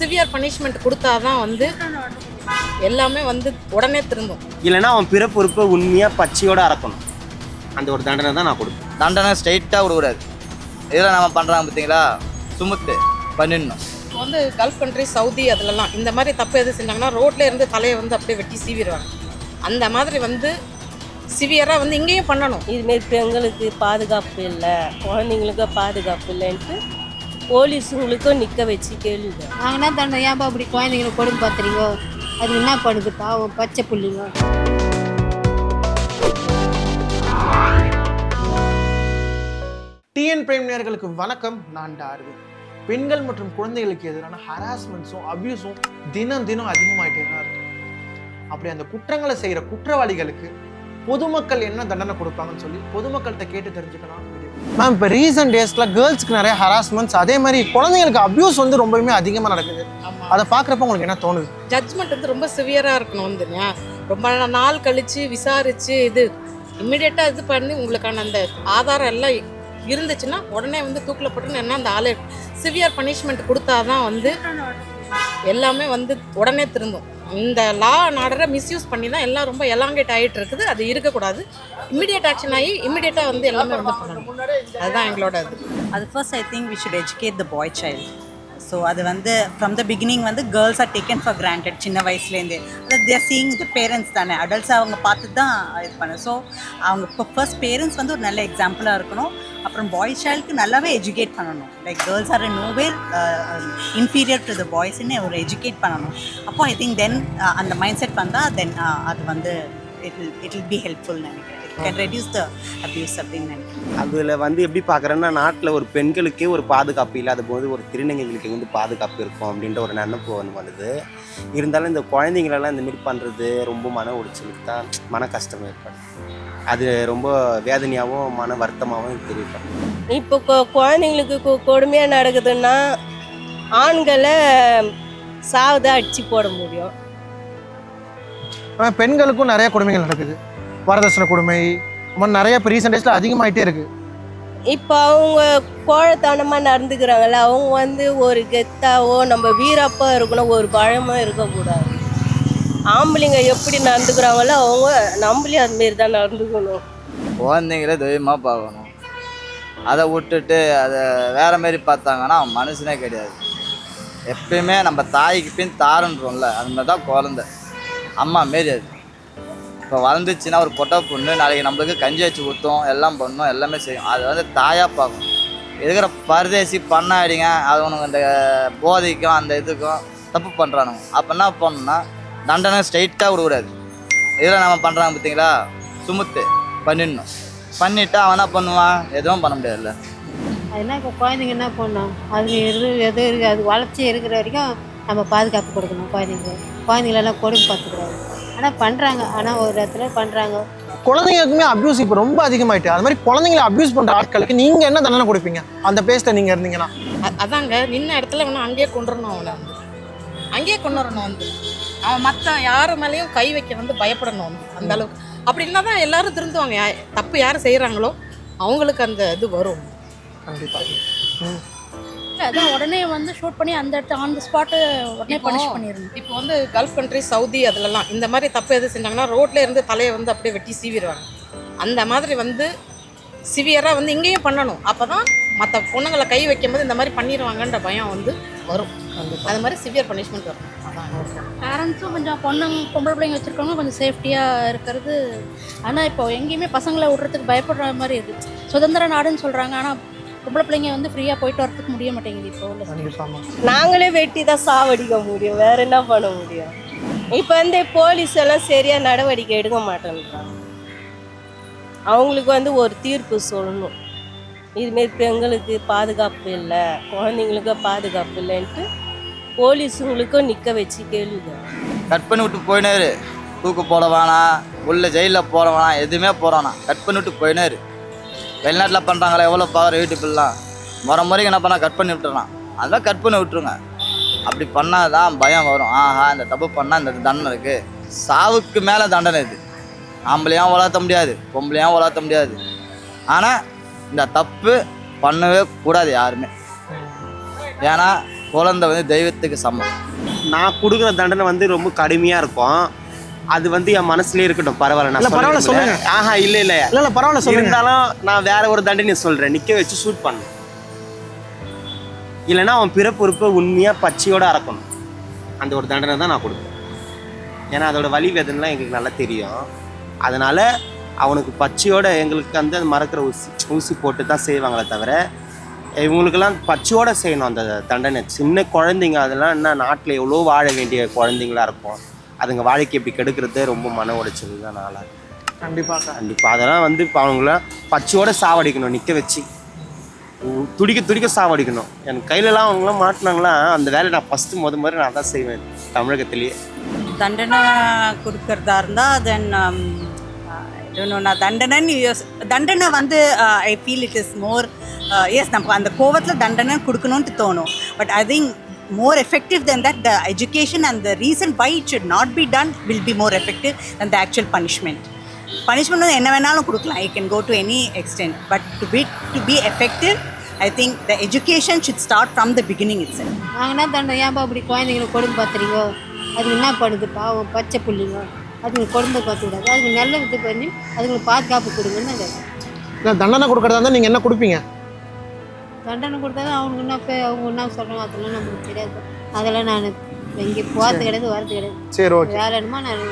Severe punishment கொடுத்தாதான் வந்து எல்லாமே வந்து உடனே திருந்தும் இல்லைன்னா அவன் பிற பொறுப்பை உண்மையாக பச்சையோட அறக்கணும். அந்த ஒரு தண்டனை தான் நான் கொடுப்பேன். தண்டனை ஸ்ட்ரைட்டாக விடக்கூடாது இதில் நம்ம பண்ணுறாங்க பார்த்தீங்களா? சுமுத்து பண்ணிடணும். இப்போ வந்து கல்ஃப் கண்ட்ரி சவுதி அதுலலாம் இந்த மாதிரி தப்பு எது செஞ்சாங்கன்னா ரோட்ல இருந்து தலையை வந்து அப்படியே வெட்டி சீவிடுவாங்க. அந்த மாதிரி வந்து சிவியராக வந்து இங்கேயும் பண்ணணும். இதுமாரி பெண்களுக்கு பாதுகாப்பு இல்லை குழந்தைங்களுக்கு பாதுகாப்பு இல்லைன்ட்டு போலீஸுங்களுக்கும் நிற்க வச்சு கேள்வி நாங்கள் என்ன தண்டனை. ஏன்பா அப்படி குழந்தைங்களை கொடுமை பார்த்துறீங்க அது என்ன பண்ணுது பாவம் பச்சை புள்ளிங்க. டிஎன் பிரைம் நேயர்களுக்கு வணக்கம். நான் டார்வின் பெண்கள் மற்றும் குழந்தைகளுக்கு எதிரான ஹராஸ்மெண்ட்ஸும் அபியூஸும் தினம் தினம் அதிகமாயிட்டே தான் இருக்கு. அப்படி அந்த குற்றங்களை செய்யற குற்றவாளிகளுக்கு பொதுமக்கள் என்ன தண்டனை கொடுப்பாங்கன்னு சொல்லி பொதுமக்கள்கிட்ட கேட்டு தெரிஞ்சுக்கலாம். மேம் இப்போ ரீசன்ட் டேஸ்ல கேர்ள்ஸ்க்கு நிறைய ஹராஸ்மெண்ட்ஸ் அதே மாதிரி குழந்தைங்களுக்கு அபியூஸ் வந்து ரொம்பவுமே அதிகமாக நடக்குது. அதை பார்க்குறப்ப உங்களுக்கு என்ன தோணுது? ஜட்ஜ்மெண்ட் வந்து ரொம்ப சிவியராக இருக்கணும் வந்து ஏன் ரொம்ப நாள் கழிச்சு விசாரிச்சு இது இம்மிடியட்டாக இது பண்ணி உங்களுக்கான அந்த ஆதாரம் எல்லாம் இருந்துச்சுன்னா உடனே வந்து தூக்கில் போட்டு என்ன அந்த ஆளு சிவியர் பனிஷ்மெண்ட் கொடுத்தாதான் வந்து எல்லாமே வந்து உடனே திருந்தும். இந்த லா ஆர்டரை மிஸ்யூஸ் பண்ணி தான் எல்லாம் ரொம்ப எலாங்கேட் ஆகிட்டு இருக்குது. அது இருக்கக்கூடாது. இம்மிடியட் ஆக்ஷன் ஆகி இம்மிடியட்டாக வந்து எல்லாமே வந்து பண்ணணும். அதுதான் எங்களோட இது. அது first I think we should educate the boy child so அது வந்து ஃப்ரம் த பிகினிங் வந்து girls are taken for granted சின்ன வயசுலேருந்தே. அது தேர் சீயிங் த பேரண்ட்ஸ் தானே. அடல்ட்ஸ் அவங்க பார்த்து தான் இது பண்ண ஸோ அவங்க இப்போ ஃபர்ஸ்ட் பேரண்ட்ஸ் வந்து ஒரு நல்ல எக்ஸாம்பிளாக இருக்கணும். அப்புறம் பாய் சைல்டுக்கு நல்லாவே எஜுகேட் பண்ணணும். Like girls are nowhere inferior to the பாய்ஸ்ன்னு ஒரு எஜுகேட் பண்ணணும். அப்போ ஐ திங்க் தென் அந்த மைண்ட் செட் வந்தால் தென் அது வந்து it it will be helpful நினைக்கிறேன் it can reduce the abuse அப்படின்னு நினைக்கிறேன். அதில் வந்து எப்படி பார்க்குறேன்னா நாட்டில் ஒரு பெண்களுக்கே ஒரு பாதுகாப்பு இல்லாத போது ஒரு திருநங்கைகளுக்கு வந்து பாதுகாப்பு இருக்கும் அப்படின்ற ஒரு நினப்பு வந்து வருது. இருந்தாலும் இந்த குழந்தைங்களெல்லாம் இந்த மாதிரி பண்ணுறது ரொம்ப மன உளைச்சலுக்கு தான் மன கஷ்டம் ஏற்படும் அது ரொம்ப வேதனையாகவும் மன வருத்தமாகவும் தெரியப்படும் இப்போ குழந்தைங்களுக்கு கொ- கொடுமையாக நடக்குதுன்னா ஆண்களை சாவுதான் அடித்து போட முடியும். ஆனா, பெண்களுக்கும் நிறைய கொடுமைகள் நடக்குது. வரதட்சணை கொடுமை இந்த மாதிரி நிறைய இப்போ ரீசெண்ட் டேஸில் அதிகமாயிட்டே இருக்கு. இப்போ அவங்க கோழத்தனமாக நடந்துக்கிறாங்கல்ல அவங்க வந்து ஒரு கெத்தாவோ நம்ம வீரப்பா இருக்கணும் ஒரு பழமோ இருக்கக்கூடாது. ஆம்பளைங்க எப்படி நடந்துக்கிறாங்களோ அவங்க நம்மளையும் அதுமாரி தான் நடந்துக்கணும். குழந்தைங்களே தெய்வமாக பார்க்கணும். அதை விட்டுட்டு அதை வேற மாதிரி பார்த்தாங்கன்னா அவன் மனுஷனே கிடையாது. எப்பயுமே நம்ம தாய்க்கு பின் தாருன்றோம்ல அது மாதிரி தான் குழந்த. அம்மா மாரி அது. இப்போ வளர்ந்துச்சுன்னா ஒரு பொட்டை பொண்ணு நாளைக்கு நம்மளுக்கு கஞ்சி வச்சு ஊற்றும் எல்லாம் பண்ணும் எல்லாமே செய்யும். அது வந்து தாயாக பார்க்கும். இருக்கிற பரதேசி பண்ணாடிங்க அது உனக்கு அந்த போதைக்கும் அந்த இதுக்கும் தப்பு பண்ணுறானுங்க அப்போ என்ன பண்ணணும்னா தண்டனை ஸ்ட்ரைட்டாக விடக்கூடாது. இதில் நம்ம பண்ணுறாங்க பார்த்தீங்களா சுமுத்து பண்ணிடணும். பண்ணிவிட்டு அவன் என்ன பண்ணுவான்? எதுவும் பண்ண முடியாதுல்ல. அது என்ன இப்போ குழந்தைங்க என்ன பண்ணும்? அது எது எது இருக்குது அது வளர்ச்சி இருக்கிற வரைக்கும் நம்ம பாதுகாப்பு கொடுக்கணும் குழந்தைங்க குழந்தைங்களெல்லாம் கொடுமை பார்த்துக்கூடாது ஆனால் பண்ணுறாங்க ஆனால் ஒரு இடத்துல பண்ணுறாங்க குழந்தைங்களுக்குமே அபியூஸ் இப்போ ரொம்ப அதிகமாயிட்டு. அது மாதிரி குழந்தைங்களை அபியூஸ் பண்ற ஆட்களுக்கு நீங்க என்ன தண்டனை கொடுப்பீங்க? அந்த பேஸ்ல நீங்க இருந்தீங்கன்னா. அதாங்க. நின்ன இடத்துல வேணா அங்கேயே கொண்டு வரணும் அவனை வந்து. அங்கேயே கொண்டு வரணும் வந்து. அவன் மற்ற யார் மேலேயும் கை வைக்க வந்து பயப்படணும் வந்து. அந்த அளவுக்கு. அப்படி இருந்தால் தான் எல்லாரும் திருந்துவாங்க. யா- தப்பு யார் செய்கிறாங்களோ அவங்களுக்கு அந்த இது வரும். கண்டிப்பா. ம். இல்ல, அதான் உடனே வந்து ஷூட் பண்ணி அந்த இடத்த ஆன் த ஸ்பாட்டு உடனே பனிஷ் பண்ணிடணும். இப்போ வந்து கல்ஃப் கண்ட்ரி சவுதி அதுலலாம் இந்த மாதிரி தப்பு எது செஞ்சாங்கன்னா ரோட்ல இருந்து தலையை வந்து அப்படியே வெட்டி சீவிடுவாங்க. அந்த மாதிரி வந்து சிவியராக வந்து இங்கேயும் பண்ணணும். அப்போ தான் மற்ற பொண்ணுங்களை கை வைக்கும்போது இந்த மாதிரி பண்ணிடுவாங்கன்ற பயம் வந்து வரும். அது மாதிரி சிவியர் பனிஷ்மெண்ட் வரும். பேரண்ட்ஸும் கொஞ்சம் பொண்ணுங்க பொம்பளை பிள்ளைங்க வச்சுருக்கவங்க கொஞ்சம் சேஃப்டியாக இருக்கிறது. ஆனால் இப்போ எங்கேயுமே பசங்களை விடுறதுக்கு பயப்படுற மாதிரி இருக்குது சுதந்திர நாடுன்னு சொல்கிறாங்க ஆனால் பொம்பளை பிள்ளைங்க வந்து ஃப்ரீயாக போயிட்டு வரதுக்கு முடிய மாட்டேங்குது இப்போ. நாங்களே வெட்டி தான் சாவடிக்க முடியும். வேற என்ன பண்ண முடியும்? இப்போ வந்து போலீஸ் எல்லாம் சரியாக நடவடிக்கை எடுக்க மாட்டேன்றாங்க. அவங்களுக்கு வந்து ஒரு தீர்ப்பு சொல்லணும். இதுமாரி பெண்களுக்கு பாதுகாப்பு இல்லை குழந்தைங்களுக்கு பாதுகாப்பு இல்லைன்ட்டு போலீஸுங்களுக்கும் நிற்க வச்சு கேள்வி கேட்கணும். கட் பண்ணி விட்டு போயினாரு. தூக்கு போட வேணாம் உள்ள ஜெயிலில் போட வேணாம் எதுவுமே போகிறானா கட் பண்ணி விட்டு போயினாரு. வெளிநாட்டில் பண்ணுறாங்களா எவ்வளோ பவர் யூடியூப்லாம் முறை முறைக்கு என்ன பண்ணால் கட் பண்ணி விட்டுறான் அதெல்லாம் கட் பண்ணி விட்டுருங்க. அப்படி பண்ணால் தான் பயம் வரும். ஆஹா இந்த தப்பு பண்ணால் இந்த தண்டனை இருக்குது சாவுக்கு மேலே தண்டனை இது. ஆம்பளையும் வளர்த்த முடியாது பொம்பளையும் வளர்த்த முடியாது. ஆனால் இந்த தப்பு பண்ணவே கூடாது யாருமே. ஏன்னா குழந்தை வந்து தெய்வத்துக்கு சமம். நான் கொடுக்குற தண்டனை வந்து ரொம்ப கடுமையாக இருக்கும். அது வந்து என் மனசுலயே இருக்கட்டும். பரவாயில்ல நான் பரவாயில்ல, சொல்ல சொல்லுங்க. ஆஹா இல்ல இல்ல. இல்ல பரவாயில்ல சொல்லுங்க. இருந்தாலும் நான் வேற ஒரு தண்டனை சொல்றேன். நிக்க வச்சு ஷூட் பண்ணணும் இல்லைன்னா அவன் பிறப்புறுப்பை உண்மையா பச்சையோட அறக்கணும் அந்த ஒரு தண்டனை தான் நான் கொடுப்பேன். ஏன்னா அதோட வலி வேதனைலாம் எங்களுக்கு நல்லா தெரியும். அதனால அவனுக்கு பச்சையோட எங்களுக்கு வந்து அந்த மறக்கிற ஊசி ஊசி போட்டு தான் செய்வாங்களே தவிர இவங்களுக்கெல்லாம் பச்சையோட செய்யணும் அந்த தண்டனை. சின்ன குழந்தைங்க அதெல்லாம் என்ன நாட்டில் எவ்வளோ வாழ வேண்டிய குழந்தைங்களா இருக்கும். அதுங்க வாழ்க்கை இப்படி கெடுக்கிறது ரொம்ப மன உடைச்சல் தான் நாளாக கண்டிப்பாக கண்டிப்பாக அதெல்லாம் வந்து இப்போ அவங்களாம் பச்சையோட சாவடிக்கணும் நிற்க வச்சு. துடிக்க துடிக்க சாவடிக்கணும். என் கையிலலாம் அவங்களாம் மாட்டினாங்களா அந்த வேலையை நான் ஃபஸ்ட்டு முத மாதிரி நான் தான் செய்வேன் தமிழகத்திலேயே. தண்டனை கொடுக்கறதா இருந்தால் தென் நான் தண்டனைன்னு யோஸ் தண்டனை வந்து I feel it is more as நம்ம அந்த கோவத்தில் தண்டனை கொடுக்கணும்னு தோணும். But I think more effective then that the education and the reason why it should not be done will be more effective than the actual punishment punishment வந்து என்ன வேணாலும் கொடுக்கலாம். I can go to any extent but to be to be effective I think the education should start from the beginning it's நாங்கள் தண்டனை. ஏன்பா இப்படி குழந்தைங்களை கொடுமை பார்த்துறீங்க? அதுக்கு என்ன பண்ணுது பாவம் பச்சை புள்ளிங்க? அதுங்க கொடுமை பார்த்துக்கூடாது. அதுக்கு நல்ல இது பண்ணி அதுங்களுக்கு பாதுகாப்பு கொடுங்கன்னு நாங்கள் இல்ல தண்டனை கொடுக்கறதா இருந்தா நீங்க என்ன கொடுப்பீங்க? தண்டனை கொடுத்தா அவனுக்கு என்ன அவங்க என்ன சொல்கிறாங்க அதெல்லாம் நம்மளுக்கு தெரியாது. அதெல்லாம் நான் எங்கே போகிறது கிடையாது வரது கிடையாது. சரி ஓகே. வேலை என்னமோ நான்